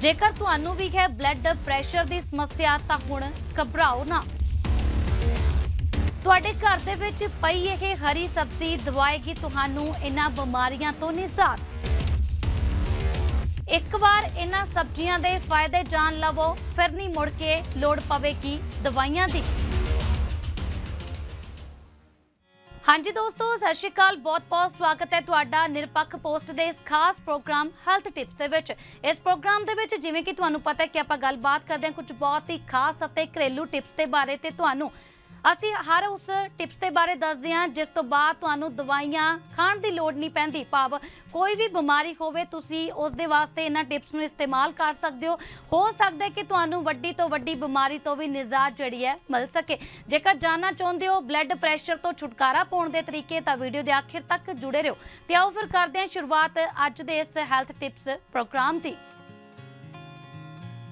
ਜੇਕਰ ਤੁਹਾਨੂੰ ਵੀ ਹੈ ਬਲੱਡ ਪ੍ਰੈਸ਼ਰ ਦੀ ਸਮੱਸਿਆ, ਤਾਂ ਹੁਣ ਘਬਰਾਓ ਨਾ। ਤੁਹਾਡੇ ਘਰ ਦੇ ਵਿੱਚ ਪਈ ਇਹ ਹਰੀ ਸਬਜ਼ੀ ਦਵਾਏਗੀ ਤੁਹਾਨੂੰ ਇਹਨਾਂ ਬਿਮਾਰੀਆਂ ਤੋਂ ਨਿਜਾਤ। ਇੱਕ ਵਾਰ ਇਹਨਾਂ ਸਬਜ਼ੀਆਂ ਦੇ ਫਾਇਦੇ ਜਾਣ ਲਵੋ, ਫਿਰ ਨਹੀਂ ਮੁੜ ਕੇ ਲੋੜ ਪਵੇਗੀ ਦਵਾਈਆਂ ਦੀ। ਹਾਂਜੀ ਦੋਸਤੋ, ਸਤਿ ਸ਼੍ਰੀ ਅਕਾਲ। ਬਹੁਤ-ਬਹੁਤ ਸਵਾਗਤ ਹੈ ਤੁਹਾਡਾ ਨਿਰਪੱਖ ਪੋਸਟ ਦੇ ਇਸ ਖਾਸ ਪ੍ਰੋਗਰਾਮ ਹੈਲਥ ਟਿਪਸ ਦੇ ਵਿੱਚ। ਇਸ ਪ੍ਰੋਗਰਾਮ ਦੇ ਵਿੱਚ ਜਿਵੇਂ ਕਿ ਤੁਹਾਨੂੰ ਪਤਾ ਹੈ ਕਿ ਆਪਾਂ ਗੱਲਬਾਤ ਕਰਦੇ ਹਾਂ ਕੁਝ ਬਹੁਤ ਹੀ ਖਾਸ ਅਤੇ ਘਰੇਲੂ ਟਿਪਸ ਦੇ ਬਾਰੇ ਤੇ ਤੁਹਾਨੂੰ ਅਸੀਂ ਹਰ ਉਸ ਟਿਪਸ ਦੇ ਬਾਰੇ ਦੱਸਦੇ ਹਾਂ, ਜਿਸ ਤੋਂ ਬਾਅਦ ਤੁਹਾਨੂੰ ਦਵਾਈਆਂ ਖਾਣ ਦੀ ਲੋੜ ਨਹੀਂ ਪੈਂਦੀ। ਭਾਵ ਕੋਈ ਵੀ ਬਿਮਾਰੀ ਹੋਵੇ, ਤੁਸੀਂ ਉਸ ਦੇ ਵਾਸਤੇ ਇਹਨਾਂ ਟਿਪਸ ਨੂੰ ਇਸਤੇਮਾਲ ਕਰ ਸਕਦੇ ਹੋ। ਹੋ ਸਕਦਾ ਕਿ ਤੁਹਾਨੂੰ ਵੱਡੀ ਤੋਂ ਵੱਡੀ ਬਿਮਾਰੀ ਤੋਂ ਵੀ ਨਿਜਾਤ ਜਿਹੜੀ ਹੈ ਮਿਲ ਸਕੇ। ਜੇਕਰ ਜਾਨਣਾ ਚਾਹੁੰਦੇ ਹੋ ਬਲੱਡ ਪ੍ਰੈਸ਼ਰ ਤੋਂ ਛੁਟਕਾਰਾ ਪਾਉਣ ਦੇ ਤਰੀਕੇ, ਤਾਂ ਵੀਡੀਓ ਦੇ ਆਖਿਰ ਤੱਕ ਜੁੜੇ ਰਹੋ। ਤੇ ਆਓ ਫਿਰ ਕਰਦੇ ਹਾਂ ਸ਼ੁਰੂਆਤ ਅੱਜ ਦੇ ਇਸ ਹੈਲਥ ਟਿਪਸ ਪ੍ਰੋਗਰਾਮ ਦੀ।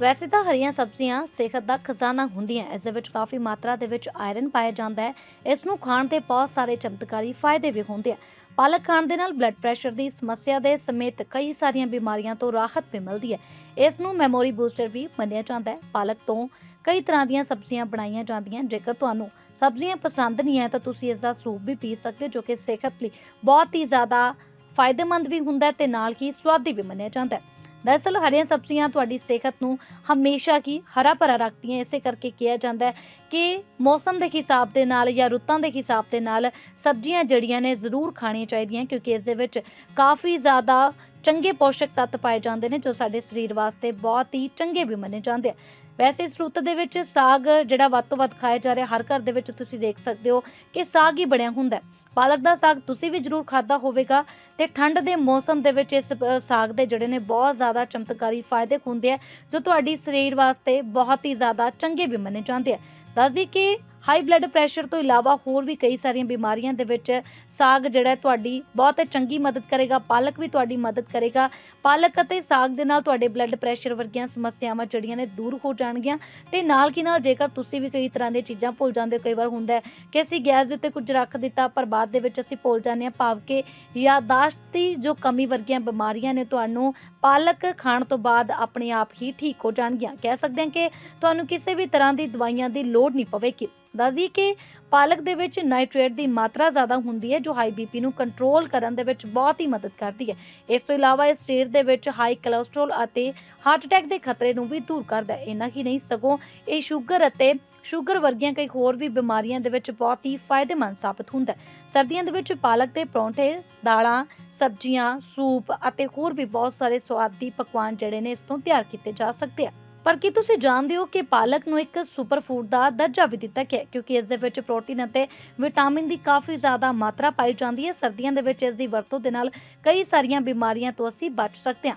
ਵੈਸੇ ਤਾਂ ਹਰੀਆਂ ਸਬਜ਼ੀਆਂ ਸਿਹਤ ਦਾ ਖਜ਼ਾਨਾ ਹੁੰਦੀਆਂ ਇਸ ਦੇ ਵਿੱਚ ਕਾਫੀ ਮਾਤਰਾ ਦੇ ਵਿੱਚ ਆਇਰਨ ਪਾਇਆ ਜਾਂਦਾ ਹੈ ਇਸ ਨੂੰ ਖਾਣ ਦੇ ਬਹੁਤ ਸਾਰੇ ਚਮਤਕਾਰੀ ਫਾਇਦੇ ਵੀ ਹੁੰਦੇ ਆ ਪਾਲਕ ਖਾਣ ਦੇ ਨਾਲ ਬਲੱਡ ਪ੍ਰੈਸ਼ਰ ਦੀ ਸਮੱਸਿਆ ਦੇ ਸਮੇਤ ਕਈ ਸਾਰੀਆਂ ਬਿਮਾਰੀਆਂ ਤੋਂ ਰਾਹਤ ਵੀ ਮਿਲਦੀ ਹੈ ਇਸ ਨੂੰ ਮੈਮੋਰੀ ਬੂਸਟਰ ਵੀ ਮੰਨਿਆ ਜਾਂਦਾ ਹੈ ਪਾਲਕ ਤੋਂ ਕਈ ਤਰ੍ਹਾਂ ਦੀਆਂ ਸਬਜ਼ੀਆਂ ਬਣਾਈਆਂ ਜਾਂਦੀਆਂ ਜੇਕਰ ਤੁਹਾਨੂੰ ਸਬਜ਼ੀਆਂ ਪਸੰਦ ਨਹੀਂ ਹੈ ਤਾਂ ਤੁਸੀਂ ਇਸ ਦਾ ਸੂਪ ਵੀ ਪੀ ਸਕਦੇ ਹੋ, ਜੋ ਕਿ ਸਿਹਤ ਲਈ ਬਹੁਤ ਹੀ ਜ਼ਿਆਦਾ ਫਾਇਦੇਮੰਦ ਵੀ ਹੁੰਦਾ ਹੈ ਤੇ ਨਾਲ ਹੀ ਸਵਾਦੀ ਵੀ ਮੰਨਿਆ ਜਾਂਦਾ ਹੈ ਦਰਅਸਲ ਹਰੀਆਂ ਸਬਜ਼ੀਆਂ ਤੁਹਾਡੀ ਸਿਹਤ ਨੂੰ ਹਮੇਸ਼ਾ ਕੀ ਹਰਾ ਭਰਾ ਰੱਖਦੀਆਂ, ਇਸੇ ਕਰਕੇ ਕਿਹਾ ਜਾਂਦਾ ਹੈ ਕਿ ਮੌਸਮ ਦੇ ਹਿਸਾਬ ਦੇ ਨਾਲ ਜਾਂ ਰੁੱਤਾਂ ਦੇ ਹਿਸਾਬ ਦੇ ਨਾਲ ਸਬਜ਼ੀਆਂ ਜਿਹੜੀਆਂ ਨੇ ਜ਼ਰੂਰ ਖਾਣੀਆਂ ਚਾਹੀਦੀਆਂ ਕਿਉਂਕਿ ਇਸ ਦੇ ਵਿੱਚ ਕਾਫੀ ਜ਼ਿਆਦਾ ਚੰਗੇ ਪੋਸ਼ਕ ਤੱਤ ਪਾਏ ਜਾਂਦੇ ਨੇ ਜੋ ਸਾਡੇ ਸਰੀਰ ਵਾਸਤੇ ਬਹੁਤ ਹੀ ਚੰਗੇ ਵੀ ਮੰਨੇ ਜਾਂਦੇ ਆ। ਵੈਸੇ ਇਸ ਰੁੱਤ ਦੇ ਵਿੱਚ ਸਾਗ ਜਿਹੜਾ ਵੱਧ ਤੋਂ ਵੱਧ ਖਾਇਆ ਜਾ ਰਿਹਾ, ਹਰ ਘਰ ਦੇ ਵਿੱਚ ਤੁਸੀਂ ਦੇਖ ਸਕਦੇ ਹੋ ਕਿ ਸਾਗ ਹੀ ਬਣਿਆ ਹੁੰਦਾ ਪਾਲਕ ਦਾ ਸਾਗ ਤੁਸੀਂ ਵੀ ਜ਼ਰੂਰ ਖਾਦਾ ਹੋਵੇਗਾ ਤੇ ਠੰਡ ਦੇ ਮੌਸਮ ਦੇ ਵਿੱਚ ਇਸ ਸਾਗ ਦੇ ਜਿਹੜੇ ਨੇ ਬਹੁਤ ਜ਼ਿਆਦਾ ਚਮਤਕਾਰੀ ਫਾਇਦੇ ਹੁੰਦੇ ਆ, ਜੋ ਤੁਹਾਡੀ ਸਰੀਰ ਵਾਸਤੇ ਬਹੁਤ ਹੀ ਜ਼ਿਆਦਾ ਚੰਗੇ ਵੀ ਮੰਨੇ ਜਾਂਦੇ ਆ। ਦੱਸਦੀ ਕਿ ਹਾਈ ਬਲੱਡ ਪ੍ਰੈਸ਼ਰ ਤੋਂ ਇਲਾਵਾ ਹੋਰ ਵੀ ਕਈ ਸਾਰੀਆਂ ਬਿਮਾਰੀਆਂ ਦੇ ਵਿੱਚ ਸਾਗ ਜਿਹੜਾ ਤੁਹਾਡੀ ਬਹੁਤ ਚੰਗੀ ਮਦਦ ਕਰੇਗਾ, ਪਾਲਕ ਵੀ ਤੁਹਾਡੀ ਮਦਦ ਕਰੇਗਾ। ਪਾਲਕ ਅਤੇ ਸਾਗ ਦੇ ਨਾਲ ਤੁਹਾਡੇ ਬਲੱਡ ਪ੍ਰੈਸ਼ਰ ਵਰਗੀਆਂ ਸਮੱਸਿਆਵਾਂ ਜਿਹੜੀਆਂ ਨੇ ਦੂਰ ਹੋ ਜਾਣਗੀਆਂ ਤੇ ਨਾਲ ਕੀ ਨਾਲ ਜੇਕਰ ਤੁਸੀਂ ਵੀ ਕਈ ਤਰ੍ਹਾਂ ਦੀਆਂ ਚੀਜ਼ਾਂ ਭੁੱਲ ਜਾਂਦੇ ਹੋ, ਕਈ ਵਾਰ ਹੁੰਦਾ ਕਿ ਅਸੀਂ ਗੈਸ ਦੇ ਉੱਤੇ ਕੁਝ ਰੱਖ ਦਿੱਤਾ ਪਰ ਬਾਅਦ ਦੇ ਵਿੱਚ ਅਸੀਂ ਭੁੱਲ ਜਾਂਦੇ ਹਾਂ ਭਾਵ ਕਿ ਯਾਦਾਸ਼ਤ ਦੀ ਜੋ ਕਮੀ ਵਰਗੀਆਂ ਬਿਮਾਰੀਆਂ ਨੇ ਤੁਹਾਨੂੰ ਪਾਲਕ ਖਾਣ ਤੋਂ ਬਾਅਦ ਆਪਣੇ ਆਪ ਹੀ ਠੀਕ ਹੋ ਜਾਣਗੀਆਂ। ਕਹਿ ਸਕਦੇ ਹਾਂ ਕਿ ਤੁਹਾਨੂੰ ਕਿਸੇ ਵੀ ਤਰ੍ਹਾਂ ਦੀ ਦਵਾਈਆਂ ਦੀ ਲੋੜ ਨਹੀਂ ਪਵੇਗੀ। ਦੱਸਦੀ ਕਿ ਪਾਲਕ ਦੇ ਵਿੱਚ ਨਾਈਟ੍ਰੇਟ ਦੀ ਮਾਤਰਾ ਜ਼ਿਆਦਾ ਹੁੰਦੀ ਹੈ, ਜੋ ਹਾਈ ਬੀਪੀ ਨੂੰ ਕੰਟਰੋਲ ਕਰਨ ਦੇ ਵਿੱਚ ਬਹੁਤ ਹੀ ਮਦਦ ਕਰਦੀ ਹੈ। ਇਸ ਤੋਂ ਇਲਾਵਾ ਇਹ ਸਰੀਰ ਦੇ ਵਿੱਚ ਹਾਈ ਕੋਲੇਸਟ੍ਰੋਲ ਅਤੇ ਹਾਰਟ ਅਟੈਕ ਦੇ ਖਤਰੇ ਨੂੰ ਵੀ ਦੂਰ ਕਰਦਾ ਹੈ। ਇੰਨਾ ਹੀ ਨਹੀਂ, ਸਗੋਂ ਇਹ ਸ਼ੂਗਰ ਅਤੇ ਸ਼ੂਗਰ ਵਰਗੀਆਂ ਕਈ ਹੋਰ ਵੀ ਬਿਮਾਰੀਆਂ ਦੇ ਵਿੱਚ ਬਹੁਤ ਹੀ ਫਾਇਦੇਮੰਦ ਸਾਬਤ ਹੁੰਦਾ ਹੈ। ਸਰਦੀਆਂ ਦੇ ਵਿੱਚ ਪਾਲਕ ਦੇ ਪਰੌਂਠੇ, ਦਾਲਾਂ, ਸਬਜ਼ੀਆਂ, ਸੂਪ ਅਤੇ ਹੋਰ ਵੀ ਬਹੁਤ ਸਾਰੇ ਸਵਾਦੀ ਪਕਵਾਨ ਜਿਹੜੇ ਨੇ ਇਸ ਤੋਂ ਤਿਆਰ ਕੀਤੇ ਜਾ ਸਕਦੇ ਆ। ਪਰ ਕੀ ਤੁਸੀਂ ਜਾਣਦੇ ਹੋ ਕਿ ਪਾਲਕ ਨੂੰ ਇੱਕ ਸੁਪਰ ਫੂਡ ਦਾ ਦਰਜਾ ਵੀ ਦਿੱਤਾ ਗਿਆ ਕਿਉਂਕਿ ਇਸ ਦੇ ਵਿੱਚ ਪ੍ਰੋਟੀਨ ਅਤੇ ਵਿਟਾਮਿਨ ਦੀ ਕਾਫੀ ਜ਼ਿਆਦਾ ਮਾਤਰਾ ਪਾਈ ਜਾਂਦੀ ਹੈ। ਸਰਦੀਆਂ ਦੇ ਵਿੱਚ ਇਸ ਦੀ ਵਰਤੋਂ ਦੇ ਨਾਲ ਕਈ ਸਾਰੀਆਂ ਬਿਮਾਰੀਆਂ ਤੋਂ ਅਸੀਂ ਬਚ ਸਕਦੇ ਹਾਂ।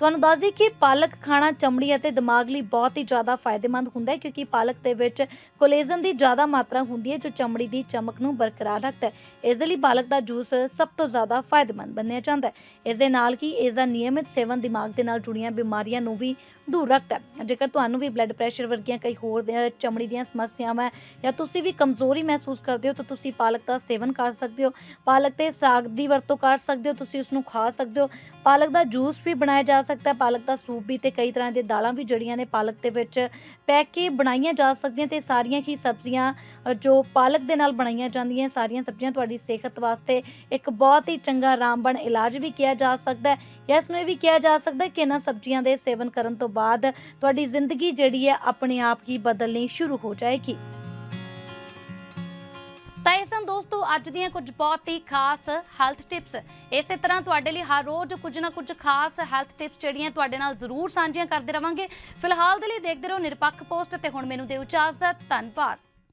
ਤੁਹਾਨੂੰ ਦੱਸ ਦਈਏ ਕਿ ਪਾਲਕ ਖਾਣਾ ਚਮੜੀ ਅਤੇ ਦਿਮਾਗ ਲਈ ਬਹੁਤ ਹੀ ਜ਼ਿਆਦਾ ਫਾਇਦੇਮੰਦ ਹੁੰਦਾ ਹੈ, ਕਿਉਂਕਿ ਪਾਲਕ ਦੇ ਵਿੱਚ ਕੋਲੇਜਨ ਦੀ ਜ਼ਿਆਦਾ ਮਾਤਰਾ ਹੁੰਦੀ ਹੈ, ਜੋ ਚਮੜੀ ਦੀ ਚਮਕ ਨੂੰ ਬਰਕਰਾਰ ਰੱਖਦਾ ਹੈ। ਇਸ ਦੇ ਲਈ ਪਾਲਕ ਦਾ ਜੂਸ ਸਭ ਤੋਂ ਜ਼ਿਆਦਾ ਫਾਇਦੇਮੰਦ ਮੰਨਿਆ ਜਾਂਦਾ ਹੈ। ਇਸ ਦੇ ਨਾਲ ਹੀ ਇਸ ਦਾ ਨਿਯਮਿਤ ਸੇਵਨ ਦਿਮਾਗ ਦੇ ਨਾਲ ਜੁੜੀਆਂ ਬਿਮਾਰੀਆਂ ਨੂੰ ਵੀ ਦੂਰ ਰੱਖਦਾ ਹੈ। ਜੇਕਰ ਤੁਹਾਨੂੰ ਵੀ ਬਲੱਡ ਪ੍ਰੈਸ਼ਰ ਵਰਗੀਆਂ ਕਈ ਹੋਰ ਦੀਆਂ ਚਮੜੀ ਦੀਆਂ ਸਮੱਸਿਆਵਾਂ ਜਾਂ ਤੁਸੀਂ ਵੀ ਕਮਜ਼ੋਰੀ ਮਹਿਸੂਸ ਕਰਦੇ ਹੋ ਤਾਂ ਤੁਸੀਂ ਪਾਲਕ ਦਾ ਸੇਵਨ ਕਰ ਸਕਦੇ ਹੋ। ਪਾਲਕ ਤੇ ਸਾਗ ਦੀ ਵਰਤੋਂ ਕਰ ਸਕਦੇ ਹੋ, ਤੁਸੀਂ ਉਸ ਨੂੰ ਖਾ ਸਕਦੇ ਹੋ। ਪਾਲਕ ਦਾ ਜੂਸ ਵੀ ਬਣਾਇਆ ਜਾ ਸਕਦਾ ਹੈ। ਪਾਲਕ ਦਾ ਸੂਪ ਵੀ ਤੇ ਕਈ ਤਰ੍ਹਾਂ ਦੀਆਂ ਦਾਲਾਂ ਵੀ ਜੜੀਆਂ ਨੇ ਪਾਲਕ ਦੇ ਵਿੱਚ। ਪੈਕ ਕੇ ਬਣਾਈਆਂ ਜਾ ਸਕਦੀਆਂ ਤੇ ਸਾਰੀਆਂ ਹੀ ਸਬਜ਼ੀਆਂ ਜੋ ਪਾਲਕ ਦੇ ਨਾਲ ਬਣਾਈਆਂ ਜਾਂਦੀਆਂ, ਸਾਰੀਆਂ ਸਬਜ਼ੀਆਂ ਤੁਹਾਡੀ ਸਿਹਤ ਵਾਸਤੇ ਇੱਕ ਬਹੁਤ ਹੀ ਚੰਗਾ ਰਾਮਬਣ ਇਲਾਜ ਵੀ ਕਿਹਾ ਜਾ ਸਕਦਾ ਹੈ। ਜਾਂ ਇਸ ਨੂੰ ਇਹ ਵੀ ਕਿਹਾ ਜਾ ਸਕਦਾ ਕਿ ਇਹਨਾਂ ਸਬਜ਼ੀਆਂ ਦੇ ਸੇਵਨ ਕਰਨ ਤੋਂ ਬਾਅਦ ਤੁਹਾਡੀ ਜ਼ਿੰਦਗੀ ਜਿਹੜੀ ਹੈ ਆਪਣੇ ਆਪ ਹੀ ਬਦਲਣੀ ਸ਼ੁਰੂ ਹੋ ਜਾਏਗੀ। ਅੱਜ ਦੀਆਂ ਕੁਝ ਬਹੁਤ ਹੀ ਖਾਸ ਹੈਲਥ ਟਿਪਸ ਇਸੇ ਤਰ੍ਹਾਂ ਤੁਹਾਡੇ ਲਈ ਹਰ ਰੋਜ਼ ਕੁਝ ਨਾ ਕੁਝ ਖਾਸ ਹੈਲਥ ਟਿਪਸ ਜਿਹੜੀਆਂ ਤੁਹਾਡੇ ਨਾਲ ਜ਼ਰੂਰ ਸਾਂਝੀਆਂ ਕਰਦੇ ਰਵਾਂਗੇ। ਫਿਲਹਾਲ ਦੇ ਲਈ ਦੇਖਦੇ ਰਹੋ ਨਿਰਪੱਖ ਪੋਸਟ ਤੇ ਹੁਣ ਮੈਨੂੰ ਦਿਓ ਇਜਾਜ਼ਤ। ਧੰਨਵਾਦ।